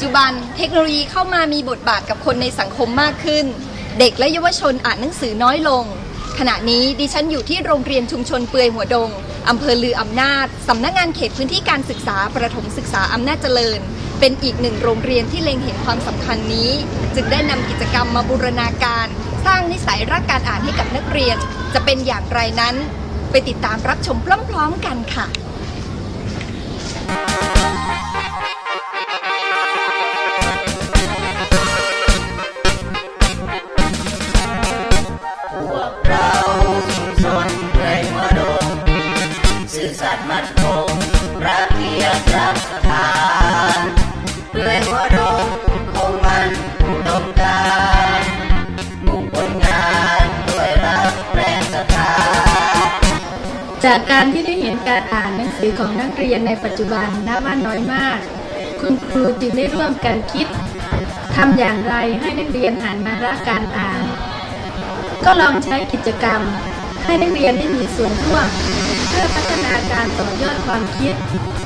ปัจจุบันเทคโนโลยีเข้ามามีบทบาทกับคนในสังคมมากขึ้น เด็กและเยาวชนอ่านหนังสือน้อยลง ขณะนี้ดิฉันอยู่ที่โรงเรียนชุมชนเปือยหัวดงอำเภอลืออำนาจสำนักงานเขตพื้นที่การศึกษาประถมศึกษาอำนาจเจริญ เป็นอีกหนึ่งโรงเรียนที่เล็งเห็นความสำคัญนี้ จึงได้นำกิจกรรมมาบูรณาการ สร้างนิสัยรักการอ่านให้กับนักเรียน จะเป็นอย่างไรนั้น ไปติดตามรับชมพร้อมๆกันค่ะ สถานเพื่อยหัวดงคงมันดมการมุ่งผลงานด้วยรักแรงศรัทธาจากการที่ได้เห็นการอ่านหนังสือของนักเรียนในปัจจุบันนับว่าน้อยมาก คุณครูจึงได้ร่วมกันคิดทำอย่างไรให้นักเรียนอ่านมารักการอ่าน ก็ลองใช้กิจกรรม ให้นักเรียนได้มีส่วนร่วม เพื่อพัฒนาการต่อยอดความคิด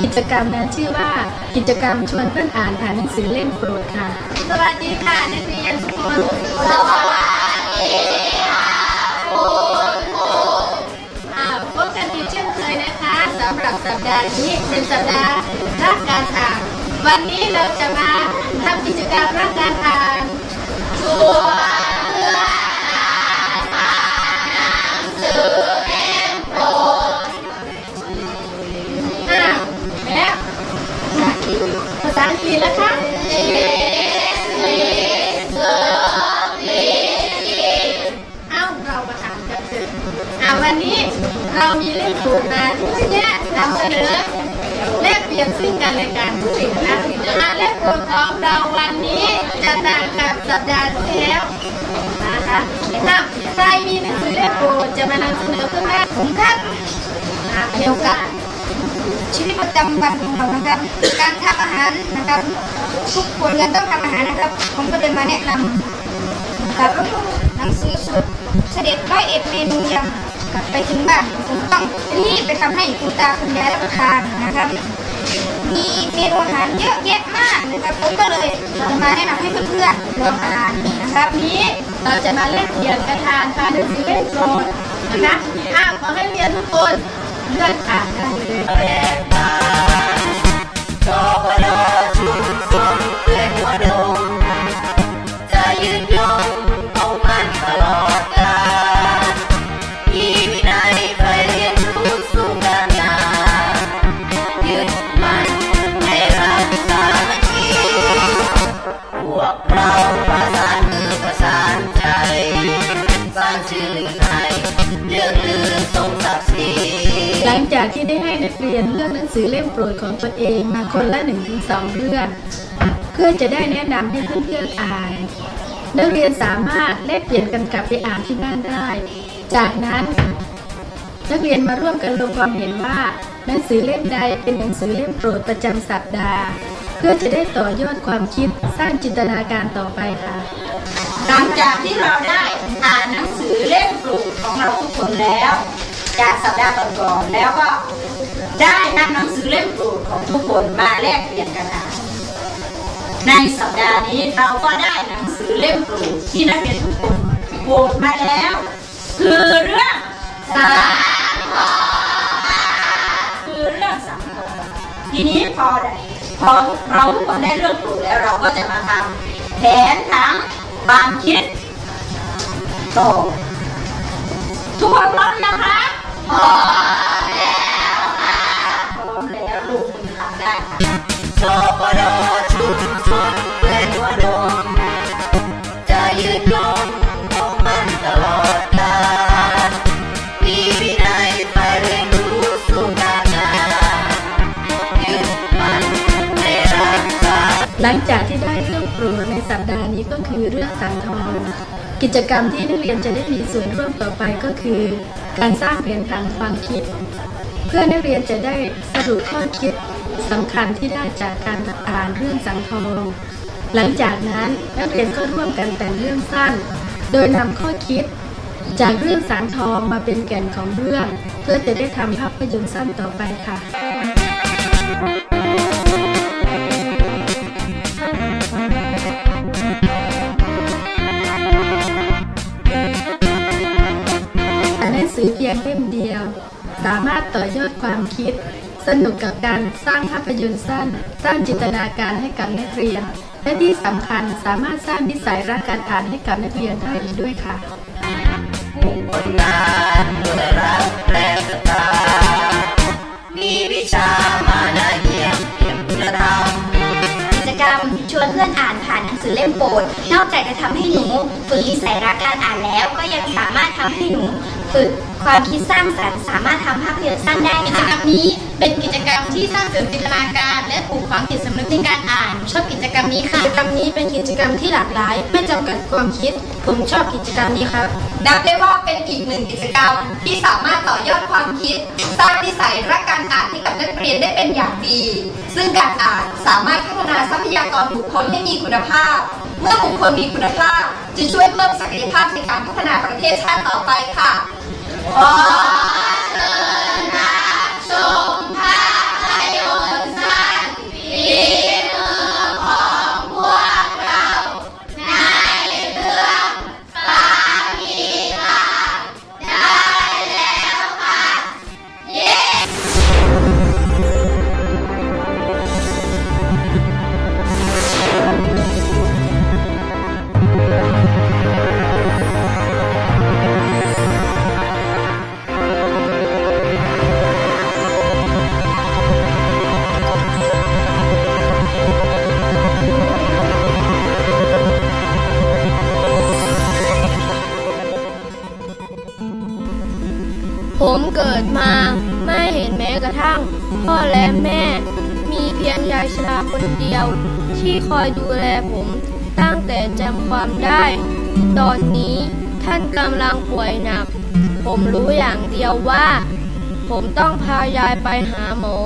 กิจกรรมนั้นชื่อว่า กิจกรรมชวนเพื่อนอ่านอ่านหนังสือเล่มโปรดค่ะ สวัสดีค่ะนักเรียนทุกคนสวัสดีค่ะพบกันอีกเช่นเคยนะคะสำหรับสัปดาห์นี้เป็นสัปดาห์รักการอ่านวันนี้เราจะมาทำกิจกรรมรักการอ่านชวน ภาษาอังกฤษแล้วคะเอาเรามาทำกันเถอะอะวันนี้เรามีเล่มถูกมาเยอะแยะนำเสนอแลกเปลี่ยนซึ่งกันและกันนะอะและผลของเราวันนี้จะต่างกับสัปดาห์ที่แล้ว นะคะถ้าใครมีหนังสือเล่มโปรดจะมานำเสนอเพื่อนบ้านของท่านอะเกี่ยวกับชีวิตประจำวันของเรานะครับ การทำอาหารนะครับ ทุกคนกันต้องทำอาหารนะครับ ผมก็เลยมาแนะนำนะครับหนังสือสุดเสด็จร้อยเอ็ดเมนูยำกลับไปถึงบ้านผมต้องรีบไปทำให้คุณตาคุณยายรับประทานนะครับมีเมนูอาหารเยอะแยะมากนะครับผมก็เลยจะมาแนะนำให้เพื่อนๆลองทานนะครับนี้ เราจะมาเล่นเขียนกระทานกานหนังสือเล่นโซนนะคะอ้าวขอให้เรียนทุกคนเลื่อนอ่านกันเลย งจากที่ได้ให้นักเรียนเลือกหนังสือเล่มโปรดของตนเองมาคนละหนึ่งถึงสองเรื่อง เพื่อจะได้แนะนำให้เพื่อนๆอ่านนักเรียนสามารถแลกเปลี่ยนกันกลับไปอ่านที่บ้านได้ จากนั้น นักเรียนมาร่วมกันลงความเห็นว่าหนังสือเล่มใดเป็นหนังสือเล่มโปรดประจำสัปดาห์ เพื่อจะได้ต่อยอดความคิดสร้างจินตนาการต่อไปค่ะ หลังจากที่เราได้อ่านหนังสือเล่มโปลูกของเราทุกคนแล้ว จากสัปดาห์ก่อนๆแล้วก็ได้นำหนังสือเล่มปลูกของทุกคนมาแลกเปลี่ยนกันอ่านในสัปดาห์นี้เราก็ได้หนังสือเล่มปลูกที่นักเรียนทุกคนโหวตมาแล้ว คือเรื่องสังคมคือเรื่องสังคมทีนี้พอได้พอเราทุกคนได้เรื่องปลูกแล้วเราก็จะมาทำแผนทั้งความคิดโตทุกคนพร้อมนะคะ พอแล้วค่ะพร้อมแล้วลูกคุณทำได้ค่ะชอบเราชุมชนเพื่อนหัวดงจะยืนยงของมันตลอดกาลมีวินัยไปเรียนรู้สู่การงานยึดมันในรักษาหลังจากที่ได้เรื่องโปรดในสัปดาห์นี้ก็คือเรื่องสังทอง กิจกรรมที่นักเรียนจะได้มีส่วนร่วมต่อไปก็คือ การสร้างแผนทางความคิด เพื่อนักเรียนจะได้สรุปข้อคิดสำคัญที่ได้จากการอ่านเรื่องสังทองหลังจากนั้นนักเรียนก็ร่วมกันแต่งเรื่องสั้น โดยนำข้อคิด จากเรื่องสังทองมาเป็นแก่นของเรื่อง เพื่อจะได้ทำภาพยนตร์สั้นต่อไปค่ะ สามารถต่อยอดความคิด สนุกกับการสร้างภาพยนตร์สั้น สร้างจินตนาการให้กับนักเรียน และที่สำคัญสามารถสร้างนิสัยรักการอ่านให้กับนักเรียนได้อีกด้วยค่ะงานรักแรงศรัทธามีวิชามานาเยี่ยมเยี่ยมธรรม ชวนเพื่อนอ่านผ่านหนังสือเล่มโปรด นอกจากจะทำให้หนูฝึกนิสัยรักการอ่านแล้ว ก็ยังสามารถทำให้หนูฝึกความคิดสร้างสรรค์สามารถทำภาพยนตร์สั้นได้ค่ะนี้เป็นกิจ ที่สร้างเสริมจินตนาการ และปลูกฝังจิตสำนึกในการอ่านชอบกิจกรรมนี้ค่ะกิจกรรมนี้เป็นกิจกรรมที่หลากหลาย ไม่จำกัดความคิด ผมชอบกิจกรรมนี้ครับ นับได้ว่าเป็นอีกหนึ่งกิจกรรมที่สามารถต่อยอดความคิด สร้างนิสัยรักการอ่านให้กับนักเรียนได้เป็นอย่างดี ซึ่งการอ่านสามารถพัฒนาทรัพยากรบุคคลให้มีคุณภาพ เมื่อบุคคลมีคุณภาพจะช่วยเพิ่มศักยภาพในการพัฒนาประเทศชาติต่อไปค่ะ คนเดียว ที่คอยดูแลผมตั้งแต่จำความได้ ตอนนี้ท่านกำลังป่วยหนัก ผมรู้อย่างเดียวว่า ผมต้องพายายไปหาหมอ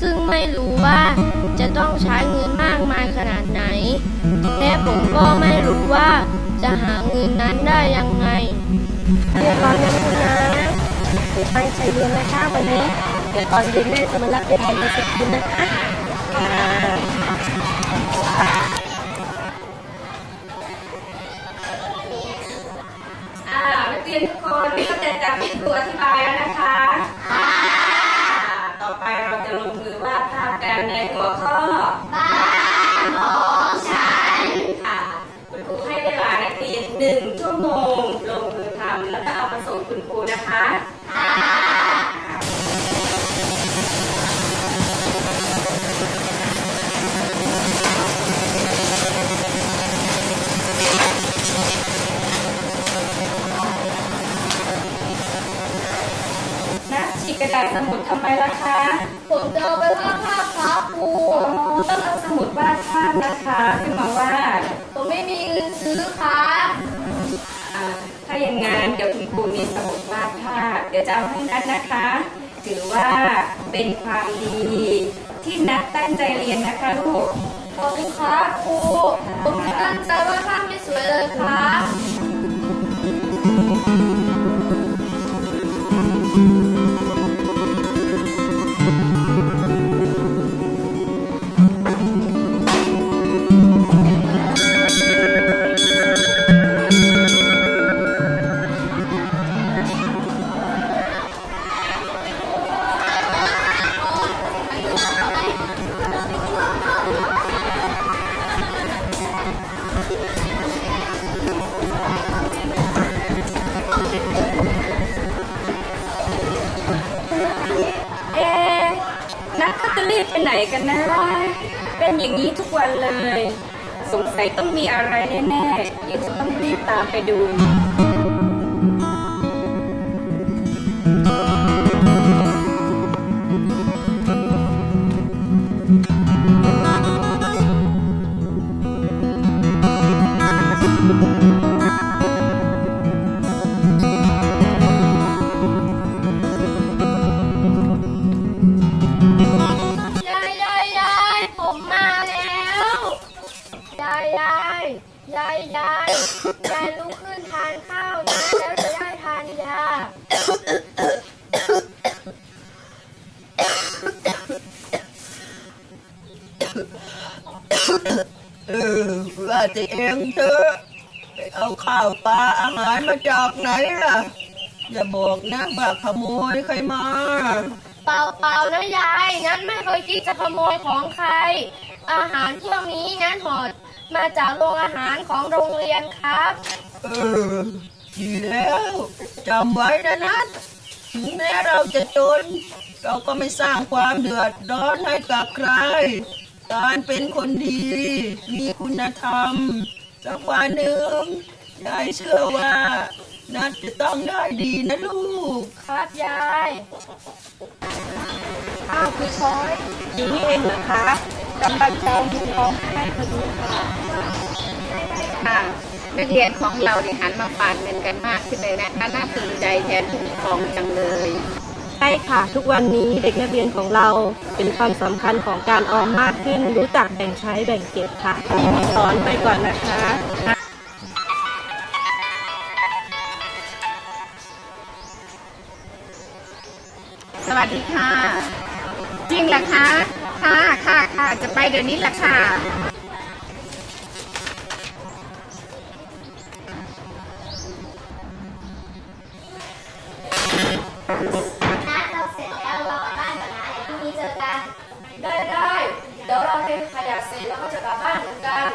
ซึ่งไม่รู้ว่าจะต้องใช้เงินมากมายขนาดไหน และผมก็ไม่รู้ว่าจะหาเงินนั้นได้ยังไงเรียนรอยังคุณนะตั้งใจเรียนนะคะวันนี้ เดี๋ยวตอนเย็นแม่จะมารับไปทำไปสิคุณนะคะอ่านัก เรียนทุกคนเข้าใจจากที่ครูอธิบายแล้วนะคะ ต่อไปเราจะลงมือวาดภาพกันในหัวข้อบ้านของฉันค่ะคุณครูให้เวลานักเรียนหนึ่งชั่วโมงลงมือทำแล้วก็เอามาส่งคุณครูนะคะ กระดาษสมุดทำไมล่ะคะ ผมจะเอาไปวาดภาพครับครูต้องเอาสมุดวาดภาพนะคะขึ้นมาวาดผมไม่มีเงินซื้อครับอ่าถ้าอย่างงั้นเดี๋ยวคุณครูมีสมุดวาดภาพเดี๋ยวจะเอาให้นัดนะคะ ถือว่าเป็นความดี ที่นัดตั้งใจเรียนนะคะลูกขอบคุณครับครูผมตั้ง ไปไหนกันนะ เป็นอย่างนี้ทุกวันเลย สงสัยต้องมีอะไรแน่ๆเดี๋ยวจะต้องรีบตามไปดู ว่าแต่เองเถอะไปเอาข้าวปลาอาหารมาจากไหนล่ะ อย่าบอกนะว่าขโมยใครมา เปล่าเปล่านะยาย งั้นไม่เคยคิดจะขโมยของใคร อาหารพวกนี้งั้นหอดมาจากโรงอาหารของโรงเรียนครับ เออดีแล้วจำไว้นะนัดถึงแม้เราจะจน เราก็ไม่สร้างความเดือดร้อนให้กับใคร การเป็นคนดี มีคุณธรรม สักวันหนึ่งยายเชื่อว่านัดจะต้องได้ดีนะลูก ครับยายอ้าวคุณช้อยอย่างนี้เองเหรอคะกำลังจะมีของให้พอดีค่ะค่ะนักเรียนของเราเนี่ยหันมาฝากเงินกันมากขึ้นเลยนะคะน่าภูมิใจแทนผู้ปกครองจังเลย ช่ค่ะ ทุกวันนี้เด็กนักเรียนของเราเป็นความสำคัญของการออมมากขึ้น รู้จักแบ่งใช้แบ่งเก็บค่ะสอนไปก่อนนะคะสวัสดีค่ะ จริงเหรอคะ ค่ะค่ะค่ะจะไปเดี๋ยวนี้แหละค่ะ ดี๋ยวเราเทขยะเสร็จแล้วก็จะกลับบ้านเหมือนกัน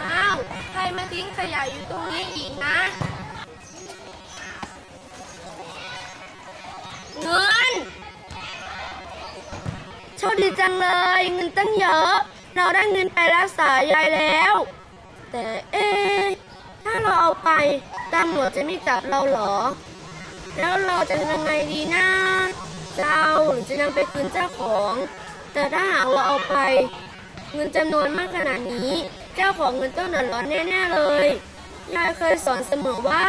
อ้าวใครมาทิ้งขยะอยู่ตรงนี้อีกนะเงินโชคดีจังเลยเงินตั้งเยอะ เราได้เงินไปรักษายายแล้ว แต่เอ๊ะถ้าเราเอา ไปตำรวจจะไม่จับเราหรอ แล้วเราจะทำยังไงดีนะจะเอาหรือจะนำไปคืนเจ้าของ แต่ถ้าหากเราเอาไปเงินจำนวนมากขนาดนี้ เจ้าของเงินต้องเดือดร้อนแน่ๆเลยยายเคยสอนเสมอว่า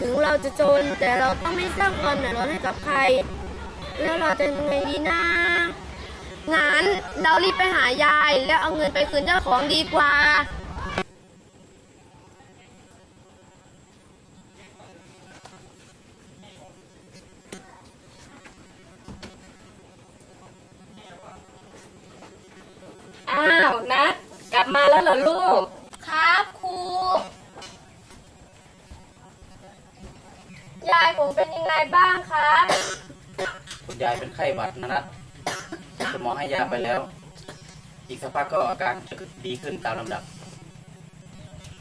ถึงเราจะจนแต่เราต้องไม่สร้างความเดือดร้อนให้กับใคร แล้วเราจะทำไงดีนะงั้นเรารีบไปหายายแล้วเอาเงินไปคืนเจ้าของดีกว่า อ้าวนัดกลับมาแล้วเหรอลูก ครับครู ยายผมเป็นยังไงบ้างครับ คุณยายเป็นไข้หวัดนะนัดคุณหมอให้ยาไปแล้ว อีกสักพักก็อาการจะดีขึ้นตามลำดับ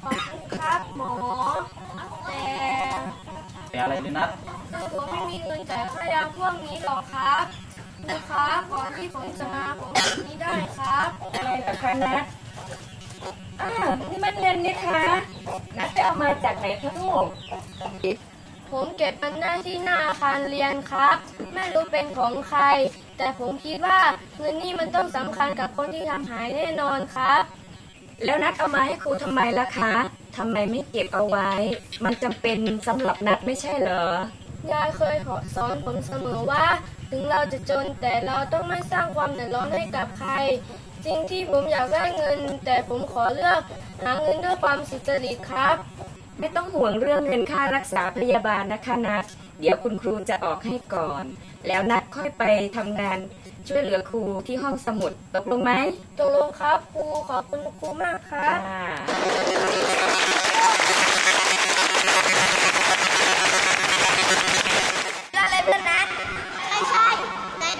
ขอบคุณครับหมอ แต่เป็นอะไรเลยนัดคือผมไม่มีเงินจ่ายค่ายาพวกนี้หรอกครับ นะครับก่อนที่ผมจะมาผมแบบนี้ได้ครับอะไรเหรอคะนัดอ้าวนี่มันเงินนี่คะนัดจะเอามาจากไหนคะลูกผมเก็บมันได้ที่หน้าอาคารเรียนครับ ไม่รู้เป็นของใคร แต่ผมคิดว่าเงินนี่มันต้องสำคัญกับคนที่ทำหายแน่นอนครับ แล้วนัดเอามาให้ครูทำไมล่ะคะทำไมไม่เก็บเอาไว้ มันจำเป็นสำหรับนัดไม่ใช่เหรอยายเคยสอนผมเสมอว่า ถึงเราจะจนแต่เราต้องไม่สร้างความเดือดร้อนให้กับใคร จริงที่ผมอยากได้เงิน แต่ผมขอเลือกหาเงินด้วยความสุจริตครับ ไม่ต้องห่วงเรื่องเงินค่ารักษาพยาบาลนะคะนัดเดี๋ยวคุณครูจะออกให้ก่อน แล้วนัดค่อยไปทำงานช่วยเหลือครูที่ห้องสมุดตกลงไหมตกลงครับครูขอบคุณครูมากครับ ค่ะ อะไรเพื่อนนัดใช่ใช่นาย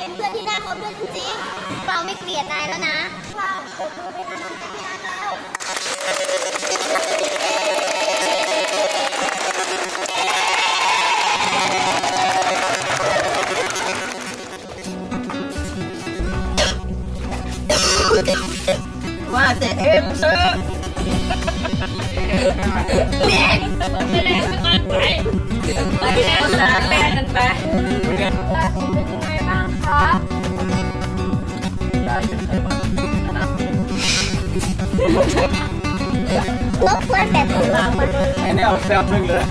เป็นเพื่อนที่น่าคบด้วยจริงๆเราไม่เกลียดนายแล้วนะว้าวเธอไปทำงานแล้วว่าแต่เอ็มเซอร์แม่กันไปเป็นยังไงบ้างครับยายเป็นไข้นะนัดลบเพื่อนแบบของเรา แน่ๆแบบนึงเลย